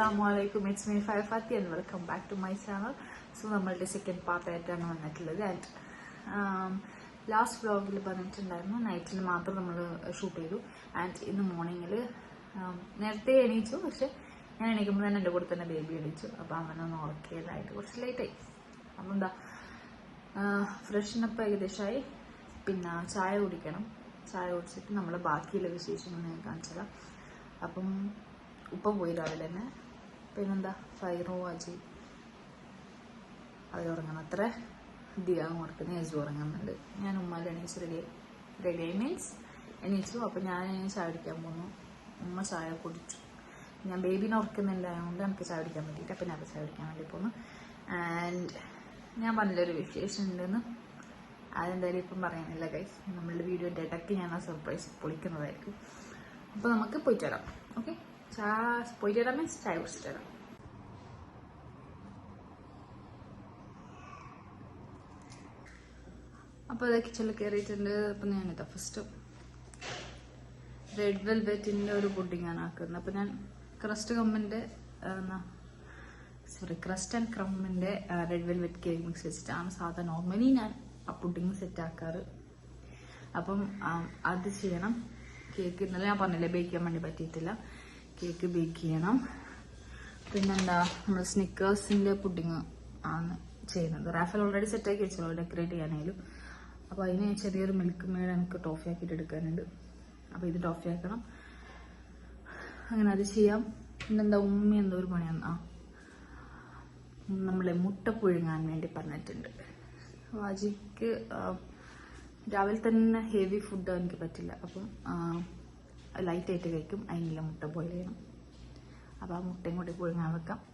അസ്സാം വലൈക്കും it's me Fai Fathi and welcome back to my channel so നമ്മളുടെ second പാർട്ടായിട്ടാണ് വന്നിട്ടുള്ളത്. ആൻഡ് ലാസ്റ്റ് വ്ളോഗിൽ പറഞ്ഞിട്ടുണ്ടായിരുന്നു നൈറ്റിൽ മാത്രം നമ്മൾ ഷൂട്ട് ചെയ്തു. ആൻഡ് ഇന്ന് മോർണിംഗിൽ നേരത്തെ എണീച്ചു. പക്ഷെ ഞാൻ എണീക്കുമ്പോൾ തന്നെ എന്റെ കൂടെ തന്നെ ബേബി എണീച്ചു. അപ്പോൾ അവനൊന്ന് ഉറക്കിയതായിട്ട് കുറച്ച് ലേറ്റായി അപ്പം എന്താ ഫ്രഷിനപ്പ് ഏകദേശമായി പിന്നെ ചായ കുടിക്കണം. ചായ കുടിച്ചിട്ട് നമ്മൾ ബാക്കിയുള്ള വിശേഷങ്ങൾ ഞാൻ കാണിച്ചതാണ് അപ്പം ഉപ്പ പോയി രാവിലെ തന്നെ. പിന്നെന്താ? ഫൈറോ വാജി അവരുറങ്ങണം അത്ര. ദിയാവും ഉറക്കുന്ന യേശു ഉറങ്ങുന്നുണ്ട്. ഞാൻ ഉമ്മാൽ എണീച്ച് റെഡി റെഡി ആയി മീൻസ് എണീച്ചു. അപ്പം ഞാൻ ചായ കുടിക്കാൻ പോന്നു. ഉമ്മ ചായ കുടിച്ചു. ഞാൻ ബേബിനെ ഉറക്കുന്നുണ്ടായതുകൊണ്ട് എനിക്ക് ചായ കുടിക്കാൻ വേണ്ടിയിട്ട് അപ്പം ഞാൻ ചായ കുടിക്കാൻ വേണ്ടി പോന്നു. ആൻഡ് ഞാൻ പറഞ്ഞൊരു വിശേഷം ഉണ്ടെന്ന്. അതെന്തായാലും ഇപ്പം പറയാനില്ല ഗൈസ് നമ്മളുടെ വീഡിയോ ഇടയ്ക്ക് ഞാൻ ആ സർപ്രൈസ് പൊളിക്കുന്നതായിരിക്കും. അപ്പോൾ നമുക്ക് പോയിട്ട് വരാം ഓക്കെ ചാ പോയിട്ട് വരാം മീൻസ് ചായ കുടിച്ചിട്ടാണ് അപ്പോൾ അത് കിച്ചണിൽ കയറിയിട്ടുണ്ട് അപ്പം ഞാനിതാ ഫസ്റ്റ് റെഡ് വെൽവെറ്റിന്റെ ഒരു പുഡിങ്ങാണ് ആക്കുന്നത്. അപ്പോൾ ഞാൻ ക്രസ്റ്റ് കമ്മിന്റെ സോറി ക്രസ്റ്റ് ആൻഡ് ക്രമ്മിന്റെ റെഡ് വെൽവെറ്റ് കേക്ക് മിക്സ് വെച്ചിട്ടാണ് സാധാരണ നോർമലി ഞാൻ ആ പുഡിങ് സെറ്റ് ആക്കാറ്. അപ്പം അത് ചെയ്യണം. കേക്ക് ഇന്നലെ ഞാൻ പറഞ്ഞില്ലേ ബേക്ക് ചെയ്യാൻ വേണ്ടി പറ്റിയിട്ടില്ല. കേക്ക് ബേക്ക് ചെയ്യണം. പിന്നെന്താ നമ്മൾ സ്നിക്കേഴ്സിന്റെ പുഡിങ് ആണ് ചെയ്യുന്നത്. റാഫൽ ഓൾറെഡി സെറ്റാക്കി വെച്ചോളൂ ഡെക്കറേറ്റ് ചെയ്യാനായാലും. അപ്പോൾ അതിന് ചെറിയൊരു മിൽക്ക് മേഡ് എനിക്ക് ടോഫി ആക്കിയിട്ട് എടുക്കാനുണ്ട്. അപ്പോൾ ഇത് ടോഫി ആക്കണം. അങ്ങനെ അത് ചെയ്യാം. പിന്നെന്താ ഉമ്മ എന്തോ ഒരു പണിയാണ്. ആ നമ്മളെ മുട്ട പുഴുങ്ങാൻ വേണ്ടി പറഞ്ഞിട്ടുണ്ട്. വാജിക്ക് രാവിലെ തന്നെ ഹെവി ഫുഡ് എനിക്ക് പറ്റില്ല. അപ്പം ലൈറ്റ് ആയിട്ട് കഴിക്കും. അതിനുള്ള മുട്ട ബോയിൽ ചെയ്യണം. അപ്പോൾ ആ മുട്ടയും കൂടി പുഴുങ്ങാൻ വെക്കാം.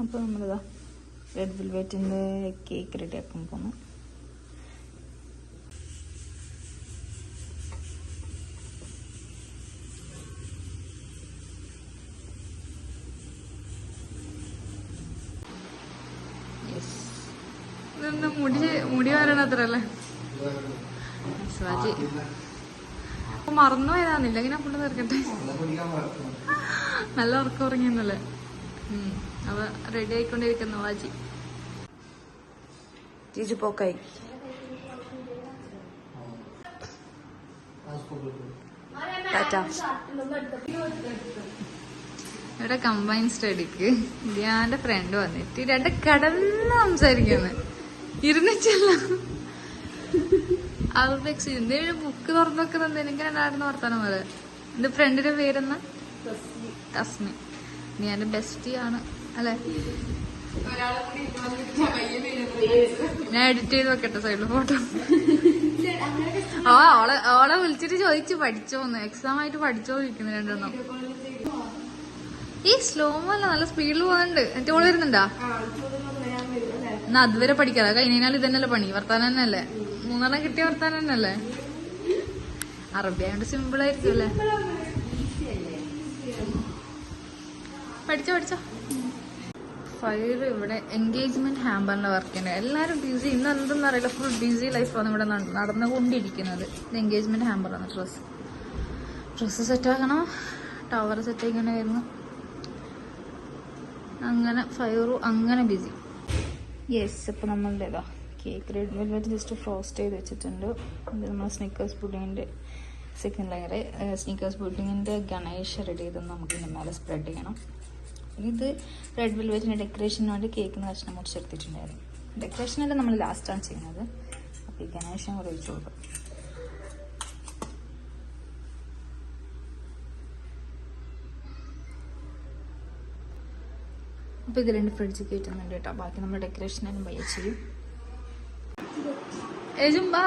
അപ്പോൾ നമ്മളിതാ റെഡ് വെൽവെറ്റിന്റെ കേക്ക് റെഡി ആക്കാൻ പോന്നു മുടി മുടി വരണത്രല്ലേ? സ്വാജി മറന്നു പോയതാന്നില്ല ഇങ്ങനെ ഫുള്ള് തീർക്കട്ടെ? നല്ല ഉറക്കം ഉറങ്ങിയെന്നല്ലേ. അവ റെഡി ആയിക്കൊണ്ടിരിക്കുന്നു വാജി. ചീച്ചു പോക്കായി. ഇവിടെ കമ്പൈൻ സ്റ്റഡിക്ക് ധ്യാന്റെ ഫ്രണ്ട് വന്നിട്ട് രണ്ട് കടന്ന് സംസാരിക്കുന്നു. ഇരുന്നിച്ചല്ല ഔട്ട്ബെക്സ് എന്തെങ്കിലും ബുക്ക് തുറന്നു വെക്കുന്നത് എനിക്ക് രണ്ടായിരുന്നു വർത്താനം പോലെ? എന്റെ ഫ്രണ്ടിന്റെ പേരെന്നാ തസ്മി നീ എന്റെ ബെസ്റ്റി ആണ് അല്ലെ? ഞാൻ എഡിറ്റ് ചെയ്ത് വെക്കട്ടെ സൈഡിൽ ഫോട്ടോ ആ ഓളെ ഓളെ വിളിച്ചിട്ട് ചോദിച്ചു പഠിച്ചോന്ന് എക്സാം ആയിട്ട് പഠിച്ചോ ഇരിക്കുന്നു രണ്ടെണ്ണം. ഈ സ്ലോ അല്ല നല്ല സ്പീഡിൽ പോകുന്നുണ്ട്. എന്നിട്ട് ഓൾ വരുന്നുണ്ടാ? എന്നാ അതുവരെ പഠിക്കാതെ. കഴിഞ്ഞാൽ ഇതന്നെയല്ലേ പണി. വർത്താനം തന്നെയല്ലേ? മൂന്നെണ്ണം കിട്ടിയ വർത്താനം തന്നെയല്ലേ? അറബി ആയതുകൊണ്ട് സിമ്പിൾ ആയിരിക്കും അല്ലേ? പഠിച്ചോ പഠിച്ചോ? ഫയർ ഇവിടെ എൻഗേജ്മെന്റ് ഹാമ്പറിന്റെ വർക്ക് തന്നെ എല്ലാവരും ബിസി ഇന്ന് എന്തെന്ന് അറിയില്ല. ഫുൾ ബിസി ലൈഫാണ് ഇവിടെ നട- നടന്നുകൊണ്ടിരിക്കുന്നത്. ഇത് എൻഗേജ്മെന്റ് ഹാമ്പറാണ് ഡ്രസ്സ്. ഡ്രസ്സ് സെറ്റാക്കണം ടവർ സെറ്റ് ഇങ്ങനെ വരുന്നു അങ്ങനെ ഫയറു അങ്ങനെ ബിസി യെസ് ഇപ്പം നമ്മളുടെ ഇതാ cake red velvet just frost ചെയ്ത് വെച്ചിട്ടുണ്ട്. ഇത് നമ്മൾ സ്നിക്കേഴ്സ് പുഡിങ്ങിന്റെ സെക്കൻഡ് ലെയർ സ്നിക്കേഴ്സ് പുഡിങ്ങിന്റെ ഗണേഷ് റെഡി ചെയ്ത് നമുക്ക് ഇതിന്റെ മേലെ സ്പ്രെഡ് ചെയ്യണം. ഇത് റെഡ് വെൽവെറ്റിന്റെ ഡെക്കറേഷന് വേണ്ടി കേക്കിന് കഷ്ണം മുറിച്ചെടുത്തിട്ടുണ്ടായിരുന്നു. ഡെക്കറേഷനെല്ലാം നമ്മൾ ലാസ്റ്റാണ് ചെയ്യുന്നത്. അപ്പോൾ ഈ ഗണേശം കൂടെ കൊടുക്കും അപ്പോൾ ഇത് രണ്ട് ഫ്രിഡ്ജ് കയറ്റുന്നുണ്ട് കേട്ടോ. ബാക്കി നമ്മൾ ഡെക്കറേഷനെല്ലാം പയ്യെ ചെയ്യും യജും ബാ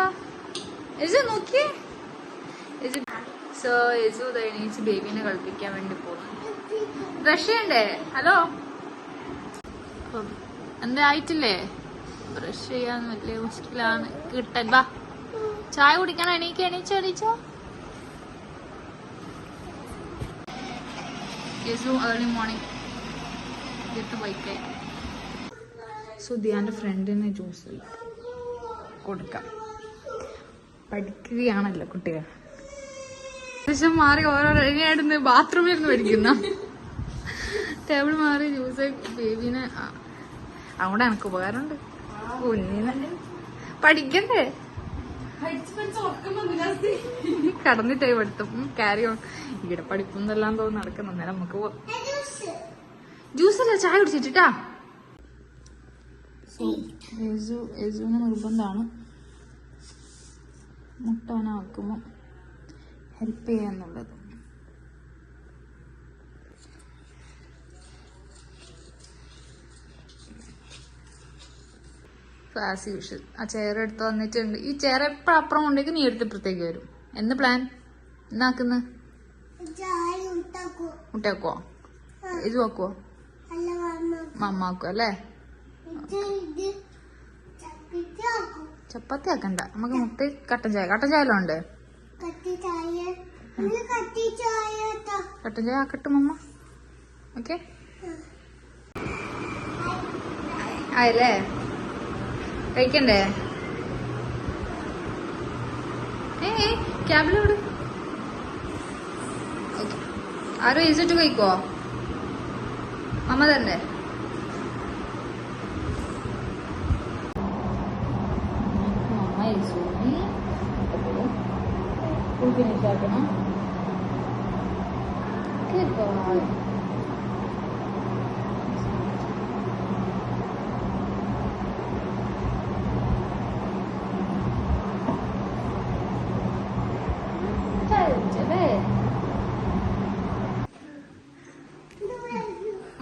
നോക്കിയേ. യജു സോ യേസു എണീച്ച് ബേബിനെ കളിപ്പിക്കാൻ വേണ്ടി പോകുന്നു ബ്രഷ് ചെയ്യണ്ടേ ഹലോ? എന്താ ആയിട്ടില്ലേ? ബ്രഷ് ചെയ്യാൻ വലിയ മുഷ്കിലാണ്. കിട്ടാൻ വാ. ചായ കുടിക്കണം എണീക്ക് എണീച്ചോ എണീച്ചോ. യേസു ഏർലി മോർണിംഗ് എടുത്ത് ബൈക്കായി സുധിയാന്റെ ഫ്രണ്ടിന് ജ്യൂസ് കൊടുക്കാം. പഠിക്കുകയാണല്ലോ കുട്ടികൾ. ദിവസം മാറി ഓരോ റെഡിയായിടുന്ന് ബാത്റൂമിൽ ഇരുന്ന് പഠിക്കുന്ന. ടേബിൾ മാറി ജ്യൂസ് ബേബിനെ അതുകൊണ്ട് എനിക്ക് ഉപകാരമുണ്ട്. കുഞ്ഞിനെ. പഠിക്കണ്ടേ? കടന്നിട്ടേ പഠിത്തം കാരി ഇവിടെ പഠിപ്പുന്നെല്ലാം തോന്നുന്നു നടക്കുന്നു. അന്നേരം നമുക്ക് പോ ജ്യൂസ് അല്ല ചായ കുടിച്ചിട്ടാ യജുവിന് നിർബന്ധമാണ്. മുട്ടാനാക്കുമ്പോൾ ഹെൽപ്പ് ചെയ്യാന്നുള്ളത്. ആസ് യൂഷ്വൽ ആ ചെയർ എടുത്ത് വന്നിട്ടുണ്ട്. ഈ ചെയർ എപ്പോഴും അപ്പുറം കൊണ്ടേക്ക് നീ എടുത്ത് ഇപ്പുറത്തേക്ക് വരും. എന്ന് പ്ലാൻ എന്നാക്കുന്ന മുട്ടയാക്കുവോ ഇത് വെക്കുവോ? മമ്മാക്കോ അല്ലേ ചപ്പാത്തി ആക്കണ്ട. നമുക്ക് മുട്ട കട്ടൻ ചായ. കട്ടൻ ചായ ഉണ്ട്. കട്ടൻ ചായ. ആക്കട്ടെ മമ്മ. ഓക്കെ. ആയല്ലേ? കഴിക്കണ്ടേ? ഏ ക്യാബിലോട് ഓക്കെ. ആരും ഈസിട്ട് കഴിക്കോ മമ്മ തന്നെ മമ്മ ഈസൂനി ഫിനിഷ് ആക്കണം?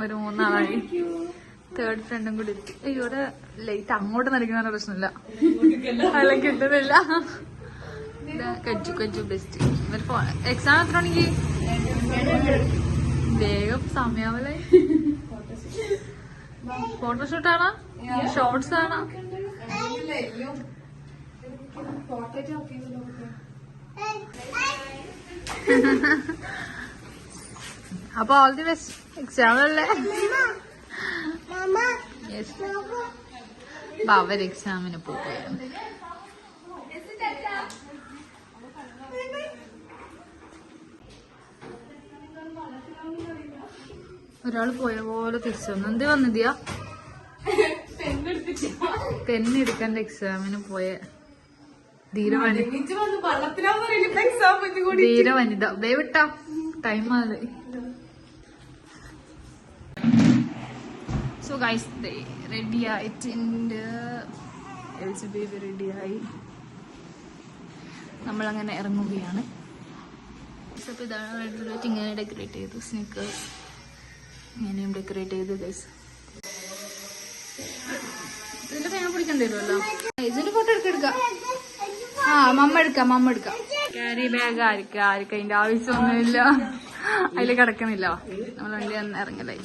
ഒരു മൂന്നാളായി. തേർഡ് ഫ്രണ്ടും കൂടി. അയ്യോടെ അയ്യോ, ഇവിടെ ലൈറ്റ് അങ്ങോട്ട് നടിക്കുന്ന പ്രശ്നമില്ല. അല്ല കിട്ടുന്നില്ല. കജ്ജു കജ്ജു ബെസ്റ്റ് എക്സാം എത്ര ആണെങ്കിൽ വേഗം സമയാവല്ലേ? ഫോട്ടോഷൂട്ട് ആണോ? ഷോർട്സ് ആണോ? അപ്പൊ ഓൾ ദി ബെസ്റ്റ് എക്സാം അല്ലേ? യെസ് അവർ എക്സാമിന് പോവുകയാണ്. ഒരാൾ പോയ പോലെ തിരിച്ചു വന്നു എന്ത് വന്നതിയാ പെണ്ണെടുക്കാൻ എക്സാമിന് പോയ. ധീര വനിത ധീര വനിത. ബേ വിട്ടാ. ടൈം ആയി. സോ ഗൈസ് റെഡി ആയിട്ടുണ്ട്. എൽ സി ബേബി റെഡിയായി നമ്മളങ്ങനെ ഇറങ്ങുകയാണ്. അപ്പോൾ ഇതാണ് റെഡ് ഇങ്ങനെ ഡെക്കറേറ്റ് ചെയ്തു. സ്നിക്കേഴ്സ് ഇങ്ങനെയും ഡെക്കറേറ്റ് ചെയ്ത് ഗൈസ് ഇതിന്റെ തേങ്ങ പിടിക്കേണ്ടി വരുമല്ലോ? ഇതിന്റെ ഫോട്ടോ എടുക്ക എടുക്കാം. ആ മമ്മ എടുക്കാം മമ്മ എടുക്കാം. ക്യാരി ബാഗ് ആയിരിക്കാം ആയിരിക്കും അതിന്റെ ആവശ്യമൊന്നുമില്ല. അതിൽ കിടക്കുന്നില്ല. നമ്മൾ വണ്ടി ഒന്ന് ഇറങ്ങലായി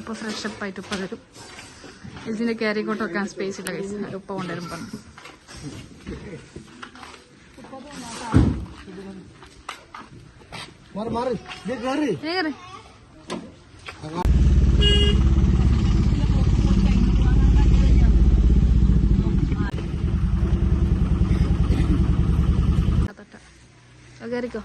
ഉപ്പ ഫ്രഷപ്പ് ആയിട്ട് ഉപ്പ വരും ഇതിന്റെ ക്യാരി കോട്ട് വെക്കാൻ സ്പേസ് ഇല്ല ഗൈസ് ഉപ്പ കൊണ്ടുവരും പറഞ്ഞു. മാറി മാറി. കയറിക്കോ?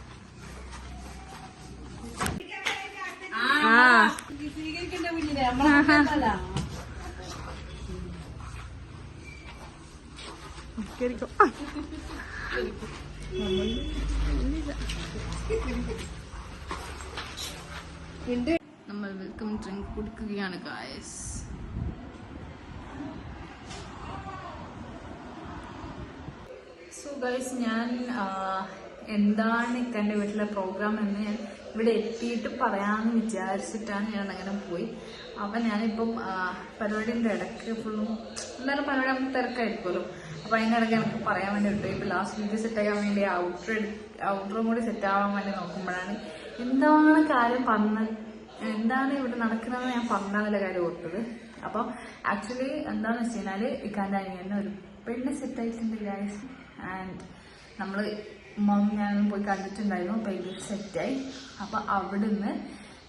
കേറിക്കോ നമ്മൾ വെൽക്കം ഡ്രിങ്ക് കുടിക്കുകയാണ് ഗായസ് സോ ഗൈസ് ഞാൻ എന്താണ് ഇക്കാന്റെ വീട്ടിലെ പ്രോഗ്രാം എന്ന് ഞാൻ ഇവിടെ എത്തിയിട്ട് പറയാമെന്ന് വിചാരിച്ചിട്ടാണ് ഞാൻ അങ്ങനെ പോയി. അപ്പം ഞാനിപ്പം പരിപാടിന്റെ ഇടയ്ക്ക് ഫുള്ളും എന്തായാലും പരിപാടി നമുക്ക് തിരക്കായിരിക്കുമല്ലോ. അപ്പം അതിനിടയ്ക്ക് എനിക്ക് പറയാൻ വേണ്ടി വിട്ടു. ഇപ്പം ലാസ്റ്റ് വീഡിയോ സെറ്റ് ആക്കാൻ വേണ്ടി ഔട്ടർ ഔട്ടറും കൂടി സെറ്റ് ആവാൻ വേണ്ടി നോക്കുമ്പോഴാണ് എന്താണ് കാര്യം പറഞ്ഞ എന്താണ് ഇവിടെ നടക്കുന്നതെന്ന് ഞാൻ പറഞ്ഞാന്നുള്ള കാര്യം ഓർത്തത്. അപ്പം ആക്ച്വലി എന്താണെന്ന് വെച്ച് കഴിഞ്ഞാൽ ഇക്കാന്റെ അനിയനെ ഒരു പെണ്ണ് സെറ്റ് ആയിട്ടുണ്ട് ഗായസ് ആൻഡ് നമ്മൾ മം ഞാനും പോയി കണ്ടിട്ടുണ്ടായിരുന്നു അപ്പൊ ഇത് സെറ്റായി അപ്പൊ അവിടുന്ന്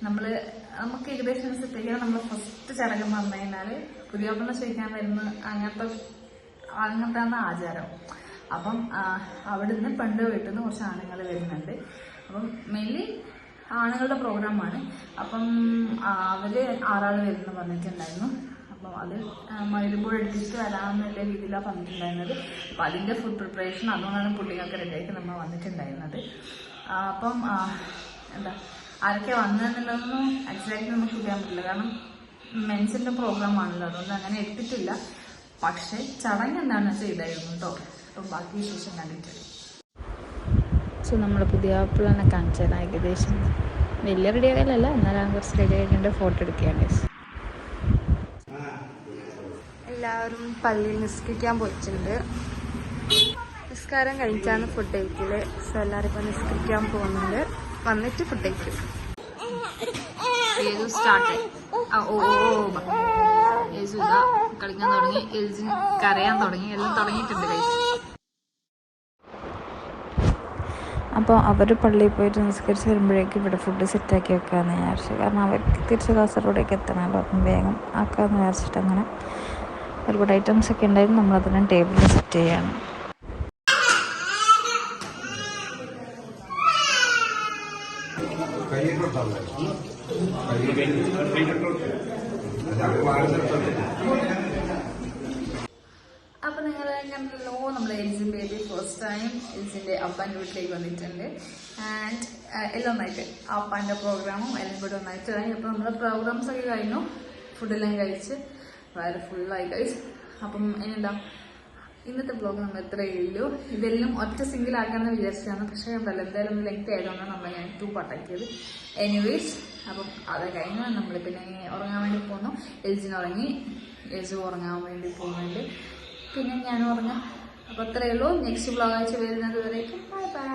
നമ്മൾ നമുക്ക് ഏകദേശം സെറ്റ് ആക്കിയാൽ നമ്മൾ ഫസ്റ്റ് ചടങ്ങ് വന്നു കഴിഞ്ഞാൽ പുതിയോപ്പണ ചോദിക്കാൻ വരുന്ന അങ്ങനത്തെ അങ്ങനത്തെ ആചാരം. അപ്പം അവിടുന്ന് പെണ്ണ് വീട്ടിൽ നിന്ന് കുറച്ച് ആണുങ്ങൾ വരുന്നുണ്ട്. അപ്പം മെയിൻലി ആണുങ്ങളുടെ പ്രോഗ്രാമാണ് അപ്പം അവർ ആറാൾ വരുന്ന പറഞ്ഞിട്ടുണ്ടായിരുന്നു. അപ്പം അത് മരുമ്പോൾ എടുത്തിട്ട് വരാമെന്നുള്ള രീതിയിലാണ് പറഞ്ഞിട്ടുണ്ടായിരുന്നത്. അപ്പം അതിന്റെ ഫുഡ് പ്രിപ്പറേഷൻ അതുകൊണ്ടാണ് പുള്ളികൾക്ക് റെഡിയാക്കി നമ്മൾ വന്നിട്ടുണ്ടായിരുന്നത്. അപ്പം എന്താ ആരൊക്കെ വന്നതെന്നുള്ളതൊന്നും എക്സാക്ട് നമുക്ക് ചെയ്യാൻ പറ്റില്ല. കാരണം മെൻസിന്റെ പ്രോഗ്രാം ആണല്ലോ. അതുകൊണ്ട് അങ്ങനെ എത്തിയിട്ടില്ല പക്ഷേ ചടങ്ങ് എന്താണെന്ന് വെച്ചാൽ ഇതായിരുന്നു കേട്ടോ അപ്പം ബാക്കി വിശേഷം കണ്ടിട്ട്. സോ നമ്മൾ പുതിയ ആപ്പിളാണ് കാണിച്ചത് ഏകദേശം വലിയ റെഡി ആകലല്ല എന്നാലും കുറച്ച് റെഡി ആയിട്ടുണ്ട് ഫോട്ടോ എടുക്കുകയാണ് എല്ലാവരും പള്ളിയിൽ നിസ്കരിക്കാൻ പോയിട്ടുണ്ട്. നിസ്കാരം കഴിച്ചാണ് ഫുഡ് കഴിക്കൽ. സോ എല്ലാവരും ഇപ്പം നിസ്കരിക്കാൻ പോകുന്നുണ്ട്. വന്നിട്ട് ഫുഡ് കഴിക്കും. സ്റ്റാർട്ട് ഓ കളിക്കാൻ തുടങ്ങി എൽജിൻ കരയാൻ തുടങ്ങി എല്ലാം തുടങ്ങിയിട്ടുണ്ട് കഴിച്ച് അപ്പോൾ അവർ പള്ളിയിൽ പോയിട്ട് നിസ്കരിച്ച് വരുമ്പോഴേക്കും ഇവിടെ ഫുഡ് സെറ്റാക്കി വെക്കാമെന്ന് വിചാരിച്ചു. കാരണം അവർക്ക് തിരിച്ച് കാസർഗോഡേക്ക് എത്തണമല്ലോ. അപ്പം വേഗം ആക്കാമെന്ന് വിചാരിച്ചിട്ട് അങ്ങനെ ഒരുപാട് ഐറ്റംസ് ഒക്കെ ഉണ്ടായിരുന്നു. നമ്മളതിനെ ടേബിളിൽ സെറ്റ് ചെയ്യാണ് കയ്യിലോട്ടല്ലേ കയ്യിൽ അപ്പൊ നിങ്ങൾ കണ്ടല്ലോ നമ്മുടെ എൽസിൻ ബേബി ഫസ്റ്റ് ടൈം ഇതിന്റെ അപ്പാന്റെ വീട്ടിലേക്ക് വന്നിട്ടുണ്ട്. ആൻഡ് എല്ലാം നന്നായിട്ട് അപ്പാന്റെ പ്രോഗ്രാമും എല്ലാം കൂടെ നന്നായിട്ട് കഴിഞ്ഞു അപ്പൊ നമ്മുടെ പ്രോഗ്രാംസ് ഒക്കെ കഴിഞ്ഞു. ഫുഡെല്ലാം കഴിച്ച് വയറ് ഫുള്ളായി കഴിച്ചു അപ്പം എന്താ ഇന്നത്തെ ബ്ലോഗ് നമ്മൾ എത്രയേ ഉള്ളൂ. ഇതെല്ലാം ഒറ്റ സിംഗിൾ ആക്കാമെന്ന് വിചാരിച്ചതാണ്. പക്ഷേ നമ്മൾ എന്തായാലും ലെങ്ത് ആയതുകൊണ്ട് നമ്മൾ ഞാൻ ടൂ പാട്ടാക്കിയത് എനിവേസ് അപ്പം അത് കഴിഞ്ഞു നമ്മൾ പിന്നെ ഉറങ്ങാൻ വേണ്ടി പോന്നു. എൽജിന് ഉറങ്ങി. എൽജു ഉറങ്ങാൻ വേണ്ടി പോകുന്നുണ്ട് പിന്നെ ഞാൻ ഉറങ്ങാം. അപ്പോൾ അത്രയേ ഉള്ളൂ. നെക്സ്റ്റ് വ്ളോഗ് ആഴ്ച വരുന്നത് വരേക്കും. Bye bye